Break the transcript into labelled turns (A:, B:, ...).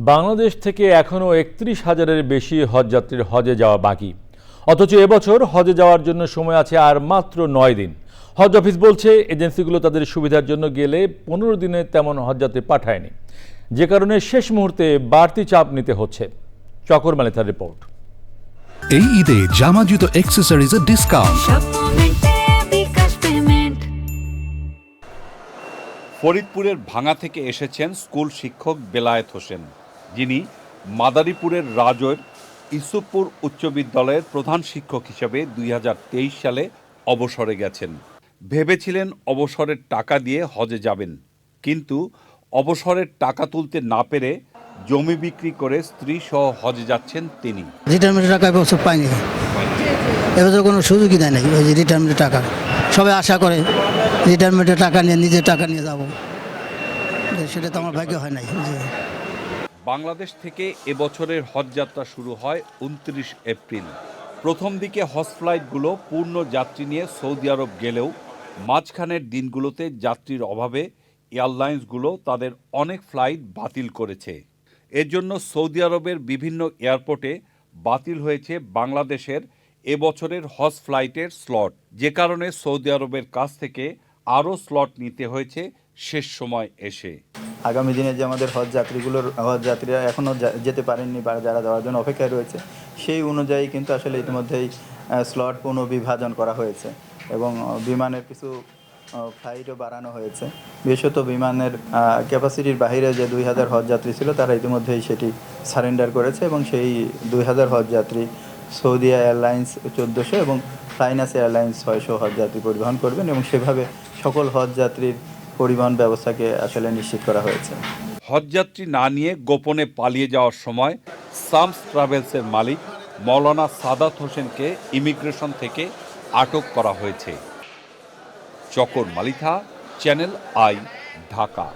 A: বাংলাদেশ থেকে এখনও একত্রিশ হাজারের বেশি হজযাত্রীর হজে যাওয়া বাকি। অথচ এবছর হজে যাওয়ার জন্য সময় আছে আর মাত্র নয় দিন। হজ অফিস বলছে এজেন্সিগুলো তাদের সুবিধার জন্য গেলে পনেরো দিনে তেমন হজযাত্রী পাঠায়নি। যে কারণে শেষ মুহূর্তে বাড়তি চাপ নিতে হচ্ছে। চকর মালিতার রিপোর্ট।
B: এই ঈদে জামা জুতো অ্যাক্সেসরিজের ডিসকাউন্ট
C: ফরিদপুরের ভাঙা থেকে এসেছেন স্কুল শিক্ষক বেলায়েত হোসেন। যিনি মাদারীপুরের রাজৈর ইসুপুর উচ্চ বিদ্যালয়ের প্রধান শিক্ষক হিসেবে দুই হাজার তেইশ সালে অবসরে গেছেন। ভেবেছিলেন অবসরের টাকা দিয়ে হজে যাবেন, কিন্তু অবসরের টাকা তুলতে না পেরে জমি বিক্রি করে স্ত্রী সহ হজে যাচ্ছেন তিনি।
D: রিটায়ারমেন্টের টাকা এবছর পাইনি। এবছর কোনো সুযোগই দেয় নাই ওই যে রিটায়ারমেন্টের টাকা। সবাই আশা করে রিটায়ারমেন্টের টাকা নিয়ে নিজের টাকা নিয়ে যাব। সেটা তো আমার ভাগ্য হয় নাই।
C: বাংলাদেশ থেকে এবছরের হজ যাত্রা শুরু হয় উনত্রিশ এপ্রিল। প্রথম দিকে হজ ফ্লাইটগুলো পূর্ণ যাত্রী নিয়ে সৌদি আরব গেলেও মাঝখানের দিনগুলোতে যাত্রীর অভাবে এয়ারলাইন্সগুলো তাদের অনেক ফ্লাইট বাতিল করেছে। এর জন্য সৌদি আরবের বিভিন্ন এয়ারপোর্টে বাতিল হয়েছে বাংলাদেশের এবছরের হজ ফ্লাইটের স্লট। যে কারণে সৌদি আরবের কাছ থেকে আরও স্লট নিতে হয়েছে শেষ সময় এসে।
E: আগামী দিনে যে আমাদের হজ যাত্রীগুলোর, হজ যাত্রীরা এখনও যেতে পারেননি বা যারা যাওয়ার জন্য অপেক্ষায় রয়েছে, সেই অনুযায়ী কিন্তু আসলে ইতিমধ্যেই স্লট পুনর্বিভাজন করা হয়েছে এবং বিমানের কিছু ফ্লাইটও বাড়ানো হয়েছে। বিশেষত বিমানের ক্যাপাসিটির বাইরে যে দুই হাজার হজ যাত্রী ছিল, তারা ইতিমধ্যেই সেটি সারেন্ডার করেছে এবং সেই দুই হাজার হজ যাত্রী সৌদি এয়ারলাইন্স চোদ্দোশো এবং ফ্লাইনাস এয়ারলাইন্স ছয়শো হজ যাত্রী পরিবহন করবেন এবং সেভাবে সকল হজ যাত্রীর পরিবহন ব্যবস্থাকে আসলে নিশ্চিত করা হয়েছে।
C: হজযাত্রী না নিয়ে গোপনে পালিয়ে যাওয়ার সময় সামস ট্রাভেলসের মালিক মৌলানা সাদাত হোসেনকে ইমিগ্রেশন থেকে আটক করা হয়েছে। Chakor Malitha, Channel I, Dhaka.